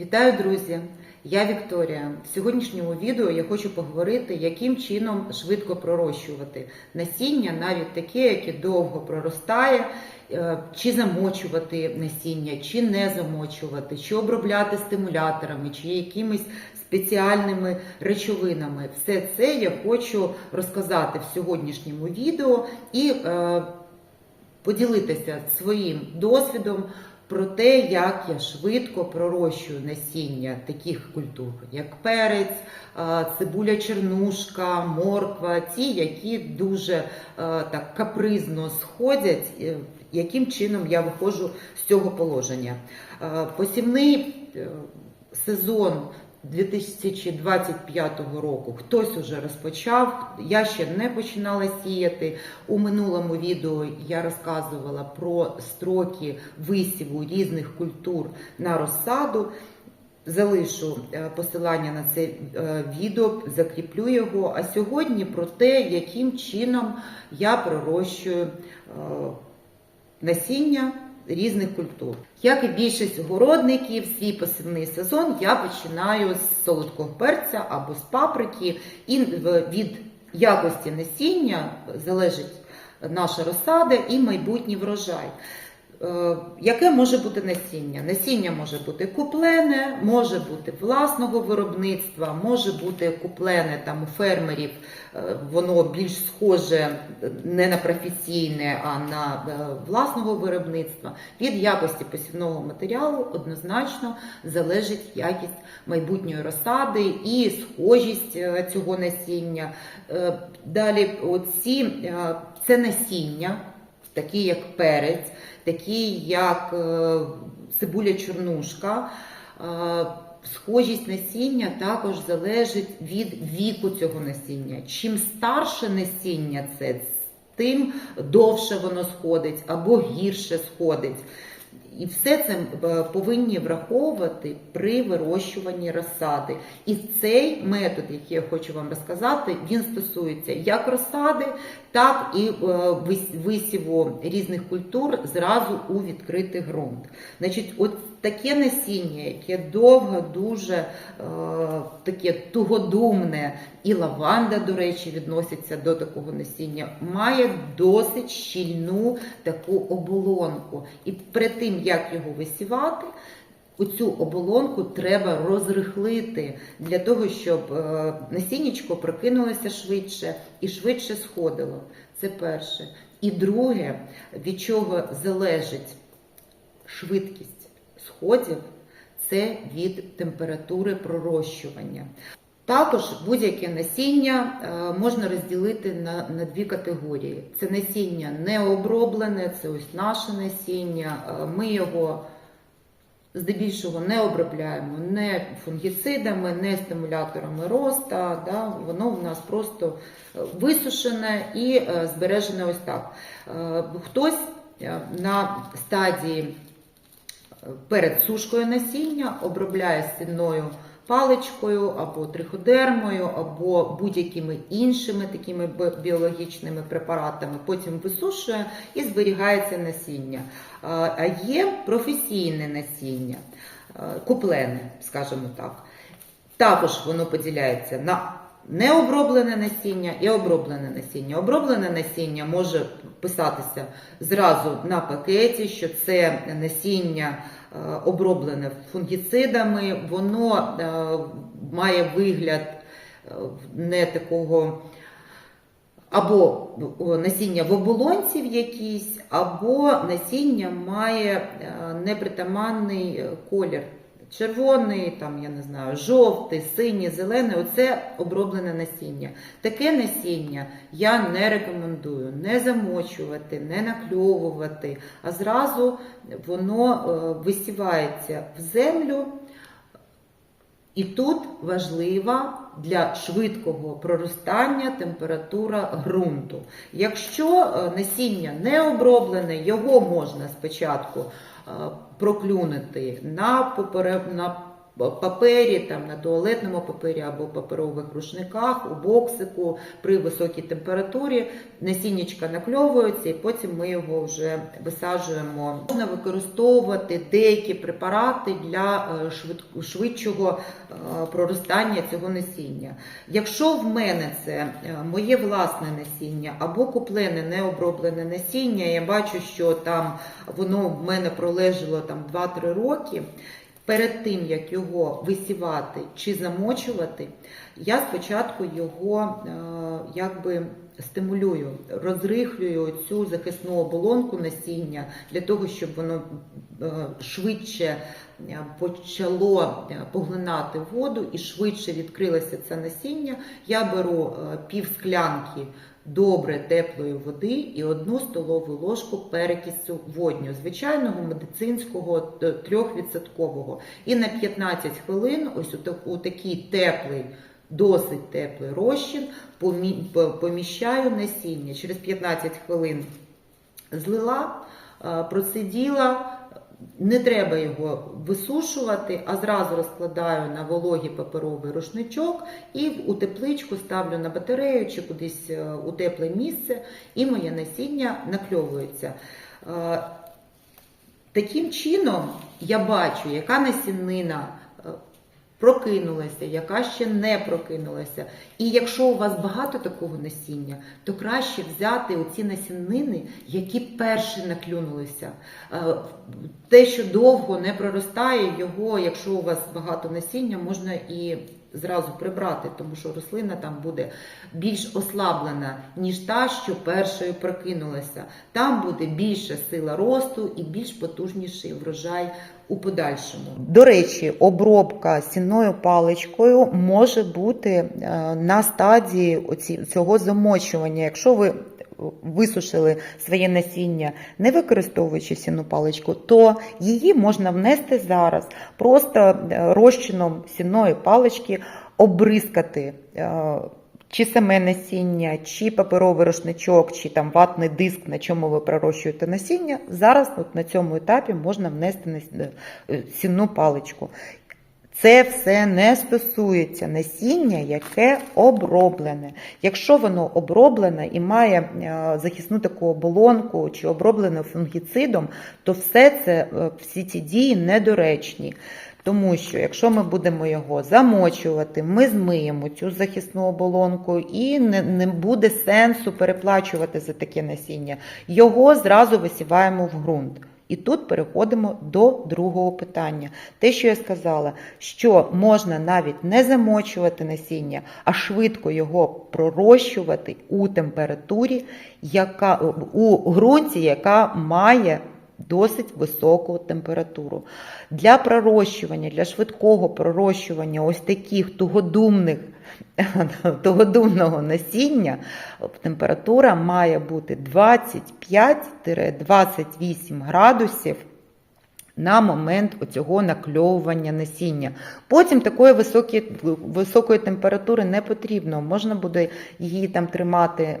Вітаю, друзі! Я Вікторія. В сьогоднішньому відео я хочу поговорити, яким чином швидко пророщувати насіння, навіть таке, яке довго проростає, е, чи замочувати насіння, чи не замочувати, чи обробляти стимуляторами, чи якимись спеціальними речовинами. Все це я хочу розказати в сьогоднішньому відео і е, поділитися своїм досвідом про те, як я швидко пророщую насіння таких культур, як перець, цибуля чернушка, морква, ті, які дуже е, так капризно сходять, е, яким чином я виходжу з цього положення. Е, Посівний сезон 2025 року хтось уже розпочав. Я ще не починала сіяти. У минулому відео я розказувала про строки висіву різних культур на розсаду. Залишу е, посилання на це е, відео, закріплю його. А сьогодні про те, яким чином я пророщую е, насіння різних культур. Як і більшість городників, свій посівний сезон я починаю з солодкого перця або з паприки, і від якості насіння залежить наша розсада і майбутній врожай. Е, Яке може бути насіння? Насіння може бути куплене, може бути власного виробництва, може бути куплене там у фермерів, е, воно більш схоже не на професійне, а на е, власного виробництва. Від якості посівного матеріалу однозначно залежить якість майбутньої розсади і схожість цього насіння. Далі, оці, це насіння, такі як перець, такі як е, цибуля чорнушка. Е, Схожість насіння також залежить від віку цього насіння. Чим старше насіння це, тим довше воно сходить або гірше сходить. І все це е, повинні враховувати при вирощуванні розсади. І цей метод, який я хочу вам розказати, він стосується як розсади, так і е, висіву різних культур зразу у відкритий ґрунт. Значить, от таке насіння, яке довго, дуже е, таке тугодумне, і лаванда, до речі, відноситься до такого насіння, має досить щільну таку оболонку. І перед тим, як його висівати, Оцю оболонку треба розрихлити для того, щоб е, насіннячко прокинулося швидше і швидше сходило. Це перше. І друге, від чого залежить швидкість сходів, це від температури пророщування. Також будь-яке насіння е, можна розділити на, на дві категорії. Це насіння необроблене, це ось наше насіння. Е, Ми його здебільшого не обробляємо не фунгіцидами, не стимуляторами роста. Да? Воно в нас просто е, висушене і збережене ось так. Хтось на стадії перед сушкою насіння обробляє стінною паличкою або триходермою, або будь-якими іншими такими бі- біологічними препаратами. Потім висушує і зберігається насіння. А а є професійне насіння, е, куплене, скажімо так. Також воно поділяється на необроблене насіння і оброблене насіння. Оброблене насіння може писатися зразу на пакеті, що це насіння е, оброблене фунгіцидами, воно е, має вигляд е, не такого. Або насіння в оболонці в якійсь, або насіння має непритаманний колір. Червоний, там, я не знаю, жовтий, синій, зелений оце оброблене насіння. Таке насіння я не рекомендую не замочувати, не накльовувати, а зразу воно е, висівається в землю. І тут важлива для швидкого проростання температура ґрунту. Якщо е, насіння не оброблене, його можна спочатку е, проклюнути на, попере- на папері, там на туалетному папері або паперових рушниках, у боксику при високій температурі. Насіннячка накльовується, і потім ми його вже висаджуємо. Можна використовувати деякі препарати для е, швидшого е, проростання цього насіння. Якщо в мене це е, моє власне насіння або куплене необроблене насіння, я бачу, що там воно в мене пролежало там 2-3 роки. Перед тим як його висівати чи замочувати, я спочатку його е, якби стимулюю, розрихлюю цю захисну оболонку насіння для того, щоб воно е, швидше е, почало поглинати воду і швидше відкрилося це насіння. Я беру пів склянки добре теплої води і одну столову ложку перекису водню, звичайного медицинського т- трьохвідсоткового. І на 15 хвилин, ось у, так- у такий теплий. Досить теплий розчин, поміщаю насіння. Через 15 хвилин злила, е, процеділа. Не треба його висушувати, а зразу розкладаю на вологий паперовий рушничок і у тепличку ставлю на батарею чи кудись е, у тепле місце, і моє насіння накльовується. Е, Таким чином я бачу, яка насіннина прокинулася, яка ще не прокинулася. І якщо у вас багато такого насіння, то краще взяти оці насіннини, які перші наклюнулися. Е, Те, що довго не проростає, його, якщо у вас багато насіння, можна і зразу прибрати, тому що рослина там буде більш ослаблена, ніж та, що першою прокинулася. Там буде більша сила росту і більш потужніший врожай у подальшому. До речі, обробка сінною паличкою може бути е, на стадії цього замочування. Якщо ви висушили своє насіння, не використовуючи сінну паличку, то її можна внести зараз просто е, розчином сінної палички, обрискати. е, Чи саме насіння, чи паперовий рушничок, чи там ватний диск, на чому ви пророщуєте насіння, зараз от на цьому етапі можна внести е, сінну паличку. Це все не стосується насіння, яке оброблене. Якщо воно оброблене і має е, захисну таку оболонку чи оброблене фунгіцидом, то все це, е, всі ці дії недоречні. Тому що якщо ми будемо його замочувати, ми змиємо цю захисну оболонку і не, не буде сенсу переплачувати за таке насіння. Його зразу висіваємо в ґрунт. І тут переходимо до другого питання. Те, що я сказала, що можна навіть не замочувати насіння, а швидко його пророщувати у температурі, яка у ґрунті, яка має досить високу температуру. Для пророщування, для швидкого пророщування ось таких тугодумних тугодумного насіння температура має бути 25-28 градусів на момент оцього накльовування насіння. Потім такої високої, високої температури не потрібно. Можна буде її там тримати е,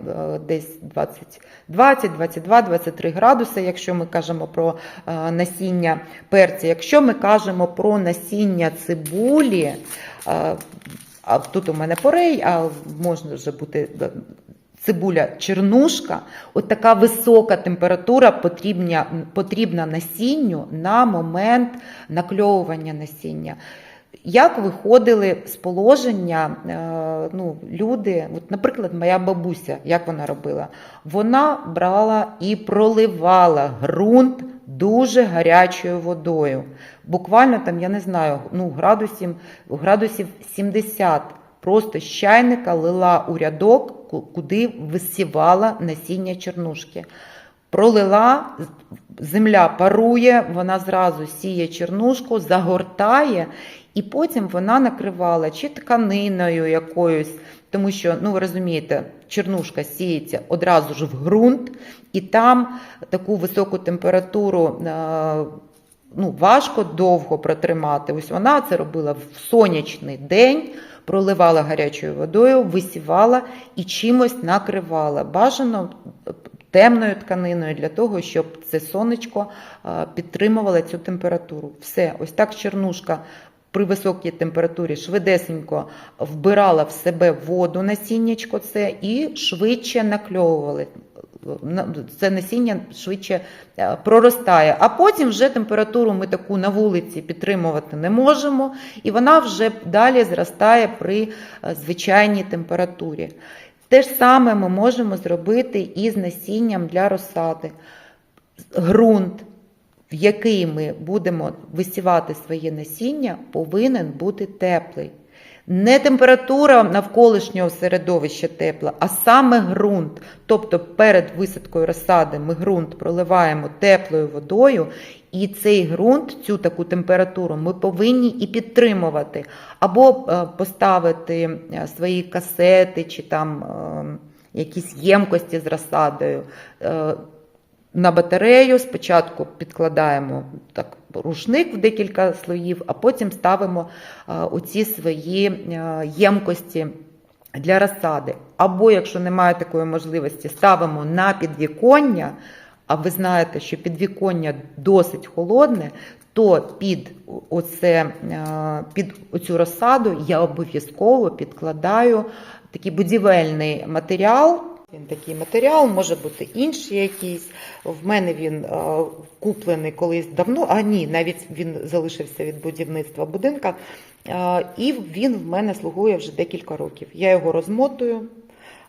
десь 20, 20, 22, 23 градуси, якщо ми кажемо про е, насіння перця. Якщо ми кажемо про насіння цибулі, е, а тут у мене порей, а можна вже бути цибуля чернушка, от така висока температура потрібна, потрібна насінню на момент накльовування насіння. Як виходили з положення е, ну, люди, от, наприклад, моя бабуся, як вона робила? Вона брала і проливала ґрунт дуже гарячою водою. Буквально там, я не знаю, ну, градусів, градусів 70. Просто з лила у рядок, куди висівала насіння чернушки. Пролила, земля парує, вона зразу сіє чернушку, загортає, і потім вона накривала чи тканиною якоюсь, тому що, ну ви розумієте, чернушка сіється одразу ж в ґрунт, і там таку високу температуру. е, Ну, важко довго протримати. Ось вона це робила в сонячний день, проливала гарячою водою, висівала і чимось накривала. Бажано темною тканиною для того, щоб це сонечко е, підтримувало цю температуру. Все, ось так чернушка при високій температурі швидесенько вбирала в себе воду насіннячко це і швидше накльовували. Це насіння швидше е, проростає. А потім вже температуру ми таку на вулиці підтримувати не можемо, і вона вже далі зростає при е, звичайній температурі. Те ж саме ми можемо зробити і з насінням для розсади. Ґрунт, в який ми будемо висівати своє насіння, повинен бути теплий. Не температура навколишнього середовища тепла, а саме ґрунт. Тобто перед висадкою розсади ми ґрунт проливаємо теплою водою, і цей ґрунт, цю таку температуру, ми повинні і підтримувати. Або е, поставити е, свої касети чи там е, якісь ємкості з розсадою. на батарею спочатку підкладаємо так, рушник в декілька слоїв, а потім ставимо оці свої е, ємкості для розсади. Або, якщо немає такої можливості, ставимо на підвіконня, а ви знаєте, що підвіконня досить холодне, то під, оце, е, під оцю розсаду я обов'язково підкладаю такий будівельний матеріал. Він такий матеріал, може бути інший якийсь. В мене він е, куплений колись давно, а ні, навіть він залишився від будівництва будинка. Е, і він в мене слугує вже декілька років. Я його розмотую,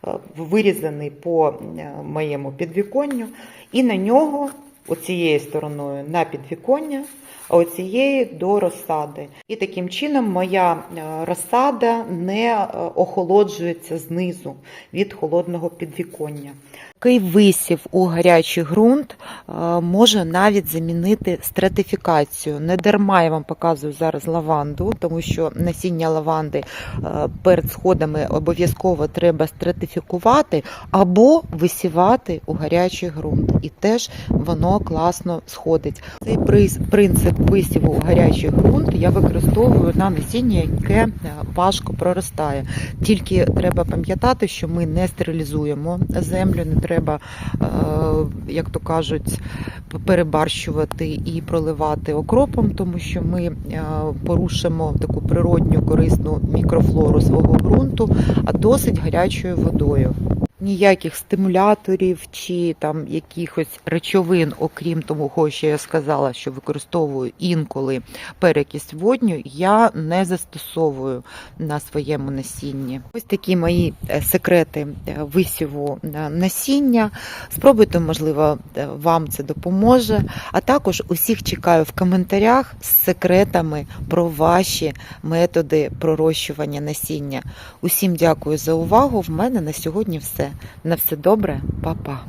е, вирізаний по е, моєму підвіконню, і на нього оцією стороною на підвіконня, а оцієї до розсади. І таким чином моя е, розсада не е, охолоджується знизу від холодного підвіконня. Такий висів у гарячий ґрунт е, може навіть замінити стратифікацію. Не дарма я вам показую зараз лаванду, тому що насіння лаванди е, перед сходами обов'язково треба стратифікувати або висівати у гарячий ґрунт. І теж воно класно сходить. Цей принцип висіву у гарячий ґрунт я використовую на насіння, яке е, важко проростає. Тільки треба пам'ятати, що ми не стерилізуємо землю, не треба, е, як то кажуть, перебарщувати і проливати окропом, тому що ми е, порушимо таку природню корисну мікрофлору свого ґрунту, а досить гарячою водою. Ніяких стимуляторів чи там якихось речовин, окрім того, що я сказала, що використовую інколи перекись водню, я не застосовую на своєму насінні. Ось такі мої е, секрети е, висіву е, насіння. Спробуйте, можливо, вам це допоможе. А також усіх чекаю в коментарях з секретами про ваші методи пророщування насіння. Усім дякую за увагу. В мене на сьогодні все. На все добре, па-па.